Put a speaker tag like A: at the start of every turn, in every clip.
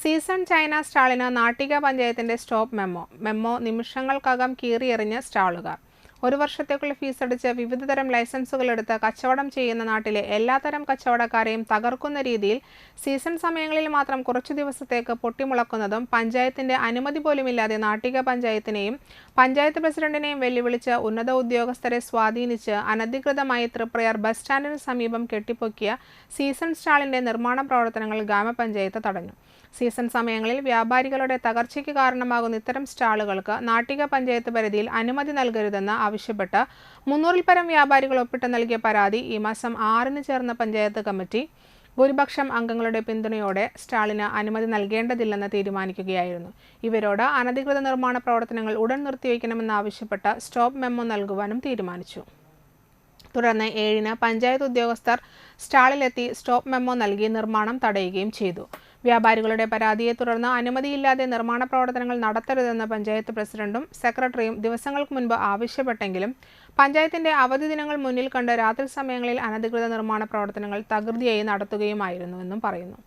A: Season China സ്റ്റാളിന് Nattika പഞ്ചായത്തിന്റെ stop memo memo നിമിഷങ്ങൾക്കകം കീറിയെറിഞ്ഞ് സ്റ്റാളുകാർ. ഒരു വർഷത്തേക്കുള്ള ഫീസ് അടിച്ച് വിവിധതരം ലൈസൻസുകൾ എടുത്ത് കച്ചവടം ചെയ്യുന്ന നാട്ടിലെ എല്ലാത്തരം കച്ചവടക്കാരെയും തകർക്കുന്ന രീതിയിൽ സീസൺ സമയങ്ങളിൽ മാത്രം കുറച്ചു ദിവസത്തേക്ക് പൊട്ടിമുളക്കുന്നതും പഞ്ചായത്തിന്റെ അനുമതി പോലുമില്ലാതെ നാട്ടിക പഞ്ചായത്തിനെയും പഞ്ചായത്ത് പ്രസിഡന്റിനെയും വെല്ലുവിളിച്ച് ഉന്നത ഉദ്യോഗസ്ഥരെ സ്വാധീനിച്ച് അനധികൃതമായി തൃപ്രയാർ ബസ് സ്റ്റാൻഡിന് സമീപം കെട്ടിപ്പൊക്കിയ സീസൺ സ്റ്റാളിന്റെ നിർമ്മാണ പ്രവർത്തനങ്ങൾ ഗ്രാമപഞ്ചായത്ത് തടഞ്ഞു. സീസൺ സമയങ്ങളിൽ വ്യാപാരികളുടെ തകർച്ചയ്ക്ക് കാരണമാകുന്ന ഇത്തരം സ്റ്റാളുകൾക്ക് നാട്ടിക പഞ്ചായത്ത് പരിധിയിൽ അനുമതി നൽകരുതെന്ന് ആവശ്യപ്പെട്ട് മുന്നൂറിൽ പരം വ്യാപാരികൾ ഒപ്പിട്ട് നൽകിയ പരാതി ഈ മാസം ആറിന് ചേർന്ന പഞ്ചായത്ത് കമ്മിറ്റി ഭൂരിപക്ഷം അംഗങ്ങളുടെ പിന്തുണയോടെ സ്റ്റാളിന് അനുമതി നൽകേണ്ടതില്ലെന്ന് തീരുമാനിക്കുകയായിരുന്നു. ഇവരോട് അനധികൃത നിർമ്മാണ പ്രവർത്തനങ്ങൾ ഉടൻ നിർത്തിവെക്കണമെന്നാവശ്യപ്പെട്ട് സ്റ്റോപ്പ് മെമ്മോ നൽകുവാനും തീരുമാനിച്ചു. തുടർന്ന് ഏഴിന് പഞ്ചായത്ത് ഉദ്യോഗസ്ഥർ സ്റ്റാളിലെത്തി സ്റ്റോപ്പ് മെമ്മോ നൽകി നിർമ്മാണം തടയുകയും ചെയ്തു. വ്യാപാരികളുടെ പരാതിയെ തുടർന്ന് അനുമതിയില്ലാതെ നിർമ്മാണ പ്രവർത്തനങ്ങൾ നടത്തരുതെന്ന് പഞ്ചായത്ത് പ്രസിഡന്റും സെക്രട്ടറിയും ദിവസങ്ങൾക്ക് മുൻപ് ആവശ്യപ്പെട്ടെങ്കിലും പഞ്ചായത്തിന്റെ അവധി ദിനങ്ങൾ മുന്നിൽ കണ്ട് രാത്രി സമയങ്ങളിൽ അനധികൃത നിർമ്മാണ പ്രവർത്തനങ്ങൾ തകൃതിയായി നടത്തുകയുമായിരുന്നുവെന്നും പറയുന്നു.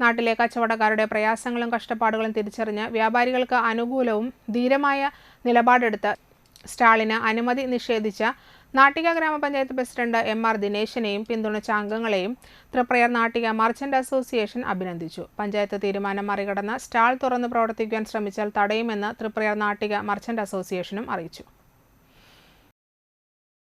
A: നാട്ടിലെ കച്ചവടക്കാരുടെ പ്രയാസങ്ങളും കഷ്ടപ്പാടുകളും തിരിച്ചറിഞ്ഞ് വ്യാപാരികൾക്ക് അനുകൂലവും ധീരമായ നിലപാടെടുത്ത് സ്റ്റാളിന് അനുമതി നിഷേധിച്ച നാട്ടിക ഗ്രാമപഞ്ചായത്ത് പ്രസിഡന്റ് എം ആർ ദിനേശിനെയും പിന്തുണച്ച അംഗങ്ങളെയും തൃപ്രയർ നാട്ടിക മർച്ചന്റ് അസോസിയേഷൻ അഭിനന്ദിച്ചു. പഞ്ചായത്ത് തീരുമാനം മറികടന്ന് സ്റ്റാൾ തുറന്ന് പ്രവർത്തിക്കാൻ ശ്രമിച്ചാൽ തടയുമെന്ന് തൃപ്രയർ നാട്ടിക മർച്ചന്റ് അസോസിയേഷനും അറിയിച്ചു.